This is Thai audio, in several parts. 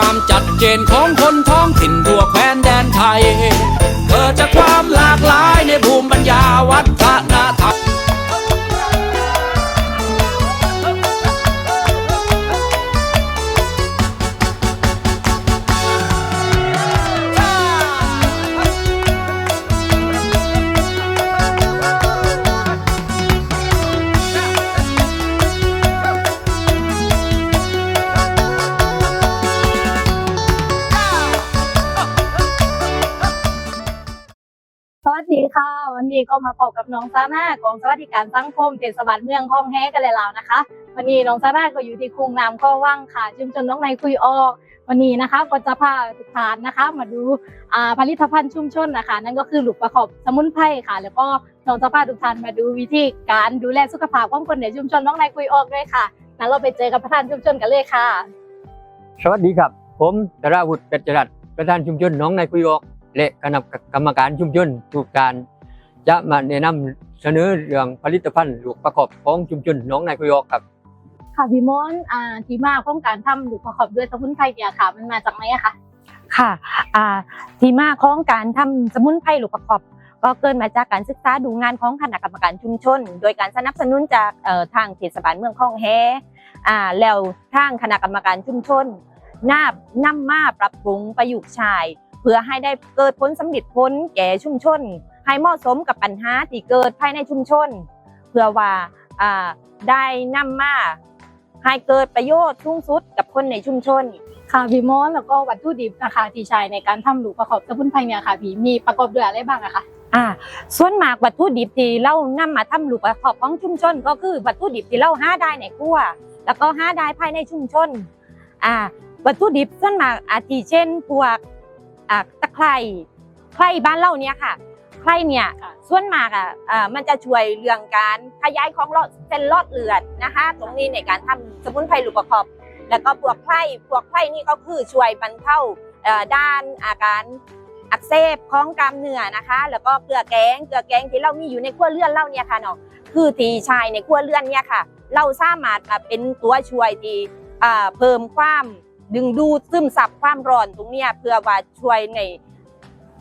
ความจัดเจนของคนท้องถิ่นทั่วแคว้นแดนไทย เกิดจากความหลากหลายใน วัสดีค่ะ วันนี้ก็มาพบกับน้องซาน่ากองสวัสดิการสังคมเทศบาลเมืองคลองแฮกันเลยแล้วนะคะ วันนี้น้องซาน่าก็อยู่ที่คุงน้ำข้อว่างค่ะชุมชนน้องในคุยออก วันนี้นะคะก็จะพาทุกท่านนะคะ มาดูผลิตภัณฑ์ชุมชนนะคะ นั่นก็คือหลุกประกอบสมุนไพรค่ะ แล้วก็น้องจะพาทุกท่านมาดูวิธีการดูแลสุขภาพของคนในชุมชนน้องในคุยออกด้วยค่ะงั้นเราไปเจอกับประธานชุมชนกันเลยค่ะ สวัสดีครับ ผมดาราวุฒิเป็ดจรัสประธานชุมชนน้องในคุยออก และคณะกรรมการชุมชนทุกการ จะมาแนะนำเสนอเรื่องผลิตภัณฑ์ลูกประกอบของชุมชนหน้องในคุยออกครับ ค่ะพี่มอนอ่าที่มาของการทำหลุกประกอบด้วยสมุนไพรเนี่ยค่ะ มันมาจากไหนอะคะค่ะอ่าที่มาของการทำสมุนไพรลูกประกอบก็เกิดมาจากการศึกษาดูงานของคณะกรรมการชุมชน โดยการสนับสนุนจากเอ่อทางเทศบาลเมืองคลองแฮอ่าแล้วทางคณะกรรมการชุมชนนาบนำมาปรับปรุงประยุกต์ใช้ เพื่อให้ได้เกิดผลสำเร็จผลแก่ชุมชน ให้เหมาะสมกับปัญหาที่เกิดภายในชุมชน เพื่อว่าอ่าได้นำมาให้เกิดประโยชน์สูงสุดกับคนในชุมชนค่ะพี่มอนแล้วก็วัตถุดิบนะคะที่ใช้ในการทำหลูกประกอบสมุนไพรเนี่ยค่ะพี่มีประกอบด้วยอะไรบ้างอะคะอ่าส่วนมากวัตถุดิบที่เรานำมาทำลูกประกอบของชุมชน ก็คือวัตถุดิบที่เราหาได้ในครัว แล้วก็หาได้ภายในชุมชนอ่าวัตถุดิบส่วนมากอาทิเช่นพวกอ่า ตะไคร้ไคร้บ้านเราเนี่ยค่ะไคร้เนี่ยค่ะส่วนมากอะอ่ามันจะช่วยเรื่องการขยายของหลอดเส้นหลอดเลือดนะคะ ตรงนี้ในการทำสมุนไพรลูกประกอบแล้วก็พวกไพร่พวกไพร่นี่ก็คือช่วยบรรเทาเอ่อด้านอาการอักเสบของกล้ามเนื้อนะคะ แล้วก็เกลือแกงเกลือแกงที่เรามีอยู่ในครัวเรือนเราเนี่ยค่ะเนาะคือตีชายในครัวเรือนเนี่ยค่ะ เราสามารถมาเป็นตัวช่วยที่อ่าเพิ่มความ ดึงดูดซึมซับความร้อนตรงเนี้ยเพื่อว่าช่วยใน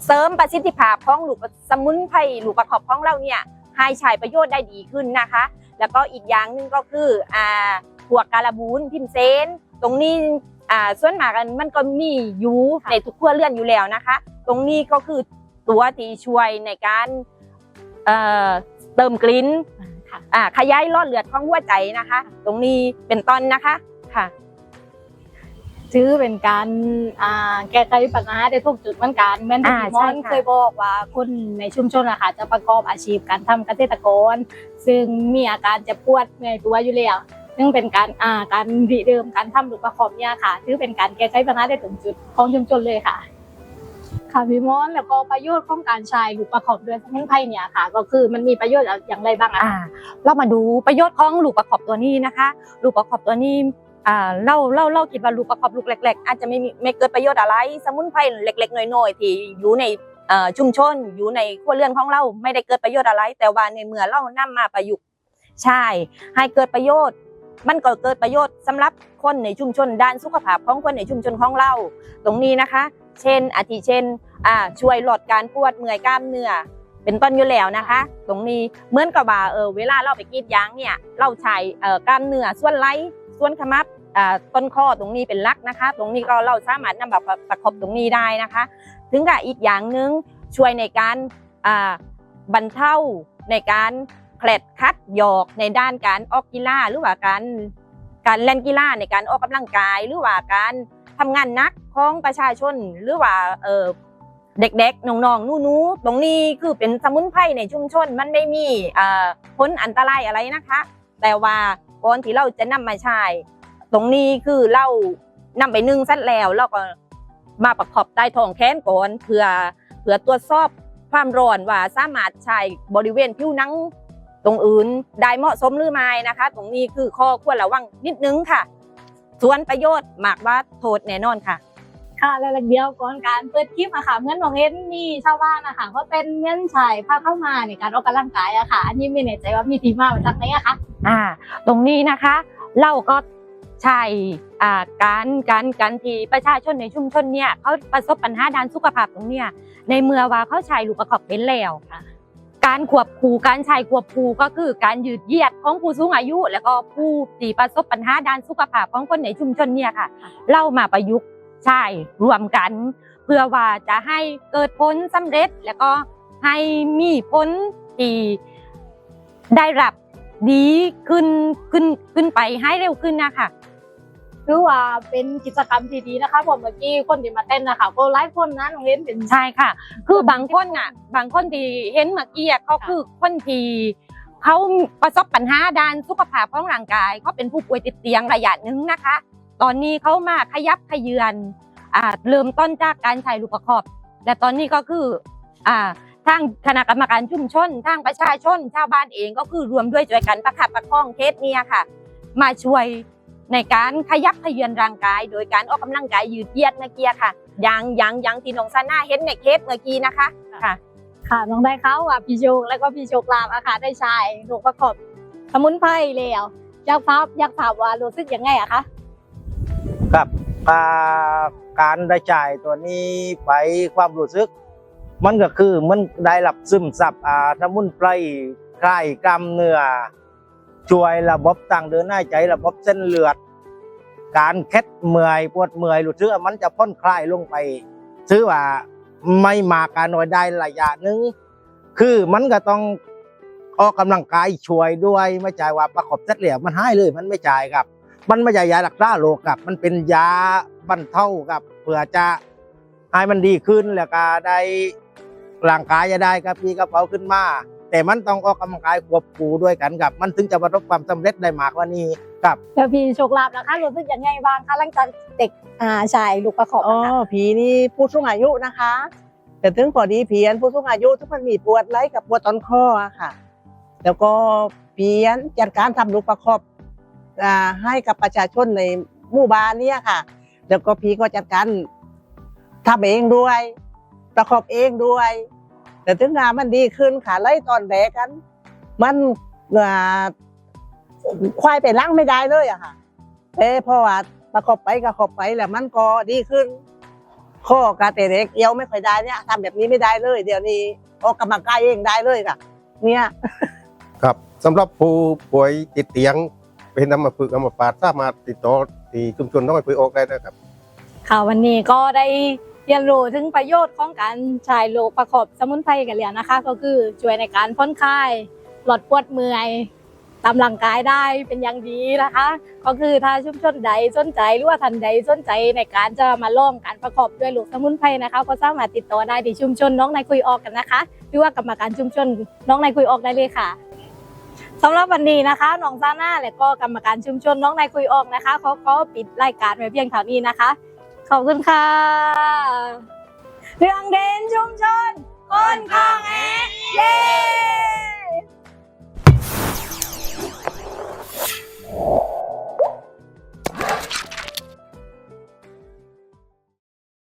เสริมประสิทธิภาพของหลูกสมุนไพรหลูกประกอบของเราเนี่ยให้ใช้ประโยชน์ได้ดีขึ้นนะคะ แล้วก็อีกอย่างหนึ่งก็คืออ่าพวกการบูนพิมเซน ตรงนี้อ่าส่วนมากันมันก็มีอยู่ในทุกครัวเรือนอยู่แล้วนะคะ ตรงนี้ก็คือตัวที่ช่วยในการเอ่อเติมกลิ่นค่ะอ่าขยายหลอดเลือดของหัวใจนะคะ ตรงนี้เป็นต้นนะคะค่ะ ถือเป็นการอ่าแก้ไขปัญหาได้ทุกจุดเหมือนกันเหมือนที่อ่าพี่มอนใช่ค่ะ เคยบอกว่าคนในชุมชนอะค่ะจะประกอบอาชีพการทำเกษตรกร ซึ่งมีอาการเจะปวดเหนื่อยตัวอยู่แล้วซึ่งเป็นการอ่าการริเดิมการทำหลูกประกอบเนี่ยค่ะ ถือเป็นการแก้ไขปัญหาได้ถึงจุดของชุมชนเลยค่ะ ค่ะพี่มอนแล้วก็ประโยชน์ของการใช้หลูกประกอบด้วยสมุนไพรเนี่ยค่ะ ก็คือมันมีประโยชน์อย่างไรบ้างอะอ่าคะ เรามาดูประโยชน์ของลูกประกอบตัวนี้นะคะ ลูกประกอบตัวนี้ อ่าเราเราเราคิดว่าลูกประกอบลูกเล็กๆอาจจะไม่มีไม่เกิดประโยชน์อะไร สมุนไพรเล็ก ๆน้อยๆที่อยู่ในชุมชนอยู่ในครัวเรือนของเราไม่ได้เกิดประโยชน์อะไร แต่ว่าในเมื่อเรานำมาประยุกต์ใช่ให้เกิดประโยชน์ มันก็เกิดประโยชน์สำหรับคนในชุมชนด้านสุขภาพของคนในชุมชนของเรา ตรงนี้นะคะ เช่นอาทิเช่นช่วยลดการปวดเมื่อยกล้ามเนื้อเป็นต้นอยู่แล้วนะคะ ตรงนี้เหมือนกับว่าเออเวลาเราไปกรีดยางเนี่ยเราใช้กล้ามเนื้อส่วนไหล่ส่วนขมับ ต้นคอตรงนี้เป็นหลักนะคะ ตรงนี้ก็เราสามารถนำแบบประกอบตรงนี้ได้นะคะ ถึงกับอีกอย่างหนึ่งช่วยในการอ่าบรรเทาในการแผลดคัดหยอกในด้านการออกกีฬาหรือว่าการการเล่นกีฬาในการออกกำลังกาย หรือว่าการทำงานหนักของประชาชนหรือว่าเออเด็กๆน้องๆหนูๆตรงนี้คือเป็นสมุนไพรในชุมชนมันไม่มีเอ่อผลอันตรายอะไรนะคะ แต่ว่าก่อนที่เราจะนำมาใช้ ตรงนี้คือเรานำไปนึ่งเสร็จแล้วเราก็มาประกอบใต้ท้องแขนก่อนเพื่อเพื่อตรวจสอบความร้อนว่าสามารถใช้บริเวณผิวหนังตรงอื่นได้เหมาะสมหรือไม่นะคะ ตรงนี้คือข้อควรระวังนิดนึงค่ะ ส่วนประโยชน์มากว่าโทษแน่นอนค่ะ ค่ะแล้วเดียวก่อนการเปิดคลิปอะค่ะเมื่อนของเอ็นมีชาวบ้านอะค่ะเขาเป็นเงื่อนไขพาเข้ามาในการออกกำลังกายอะค่ะ อันนี้ไม่แน่ใจว่ามีทีมามาจากไหนอะคะอ่า ตรงนี้นะคะ เราก็ ใช่อ่าการการการที่ประชาชนในชุมชนเนี่ยเขาประสบปัญหาด้านสุขภาพตรงเนี้ยในเมื่อว่าเขาใช้ลูกประกอบเป็นแล้วการควบคู่การใช้ควบคู่ก็คือการยืดเหยียดของผู้สูงอายุ แล้วก็ผู้ที่ประสบปัญหาด้านสุขภาพของคนในชุมชนเนี่ยค่ะเล่ามาประยุกต์ใช่รวมกัน เพื่อว่าจะให้เกิดผลสำเร็จ แล้วก็ให้มีผลที่ได้รับดีขึ้นขึ้นขึ้นไปให้เร็วขึ้นนะคะ คือว่าเป็นกิจกรรมที่ดีนะคะผมเมื่อกี้คนที่มาเต้นนะคะก็หลายคนนะน้องเล่นเป็นใช่ค่ะ คือบางคนอะ บางคนที่เห็นเมื่อกี้เขาคือคนที่เขาประสบปัญหาด้านสุขภาพของร่างกายเขาเป็นผู้ป่วยติดเตียงระยะหนึ่งนะคะ ตอนนี้เขามาขยับขยือนอ่าเริ่มต้นจากการใช้ลูกประคอบ และตอนนี้ก็คืออ่าทางคณะกรรมการชุมชนทางประชาชนชาวบ้านเองก็คือรวมด้วยช่วยกันประคับประคองเคสเนี้ค่ะ มาช่วย ในการขยับขยือนร่างกาย โดยการออกกำลังกายยืดเหยียดเมื่อกี้ค่ะอย่างอย่างอย่างที่น้องซาน่าเห็นในเคสเมื่อกี้นะคะค่ะ ค่ะน้องได้เขาว่าพี่โชคแล้วก็พี่โชคลาภอะค่ะได้ใช้ลูกประกอบสมุนไพรแล้วอยากภาพอยากถามว่ารู้สึกยังไงอะคะกับอ่าการได้จ่ายตัวนี้ไปความรู้สึก มันก็คือมันได้รับซึมซับอ่าสมุนไพรคลายกล้ามเนื้อ ช่วยระบบต่างเดินหน้าใจระบบเส้นเลือด การเคล็ดเมื่อยปวดเมื่อยรู้สึกว่ามันจะผ่นคลายลงไป ซื้อว่าไม่มาการน้อยได้ระยะหนึงคือมันก็ต้องออกกำลังกายช่วยด้วยไม่ใช่ว่าประกอบเสร็จแล้วมันหายเลย มันไม่จ่ายครับ มันไม่ใช่ยารักษาโรคครับ มันเป็นยาบรรเทาครับเพื่อจะให้มันดีขึ้นแล้วก็ได้ร่างกายจะได้กระปี้กระเป๋าขึ้นมา แต่มันต้องออกกำลังกายควบคู่ด้วยกันครับ มันถึงจะประสบความสำเร็จได้มากกว่านี้ครับแล้วพี่โชคลาภนะคะรู้สึกยังไงบ้างคะหลังจากเด็กอ่าใช้ลูกประกอบอ๋อนะคะผีนี่ผู้สูงอายุนะคะ แต่ถึงพอดีเพียนผู้สูงอายุทุกคนมีปวดไหล่กับปวดตอนคออะค่ะ แล้วก็เพียนจัดการทำลูกประคอบอ่าให้กับประชาชนในหมู่บ้านเนี่ยค่ะ แล้วก็พีก็จัดการทำเองด้วย ประคอบเองด้วย แต่ถึงงานมันดีขึ้นค่ะไล่ตอนแรกกัน มันอ่าควายไปล้างไม่ได้เลยอะค่ะแต่เพราะว่าประคอบไปก็ขอบไปแล้วมันก็ดีขึ้น ข้อกาเตเล็กเอวไม่ค่อยได้เนี่ยทำแบบนี้ไม่ได้เลย เดี๋ยวนี้ออกกำลังกายเองได้เลยค่ะ เนี่ยครับสำหรับผู้ป่วยติดเตียงเป็นอัมพฤกษ์อัมพาตสามารถติดต่อที่ชุมชนน้องไอ้ปุยออกได้นะครับค่ะวันนี้ก็ได้ เรียนรู้ถึงประโยชน์ของการใช้ลูกประกอบสมุนไพรกันแล้วนะคะ ก็คือช่วยในการผ่อนคลายลดปวดเมื่อยตามร่างกายได้เป็นอย่างดีนะคะ ก็คือถ้าชุมชนใดสนใจหรือว่าท่านใดสนใจในการจะมาลองการประกอบด้วยลูกสมุนไพรนะคะ ก็สามารถติดต่อได้ที่ชุมชนน้องนายคุยออกกันนะคะ หรือว่ากรรมการชุมชนน้องนายคุยออกได้เลยค่ะสำหรับวันนี้นะคะน้องซาน่าและก็กรรมการชุมชนน้องนายคุยออกนะคะเขาขอปิดรายการไว้เพียงเท่านี้นะคะ ขอบคุณค่ะ เรื่องเด่นชุมชนคนคลองแอเย้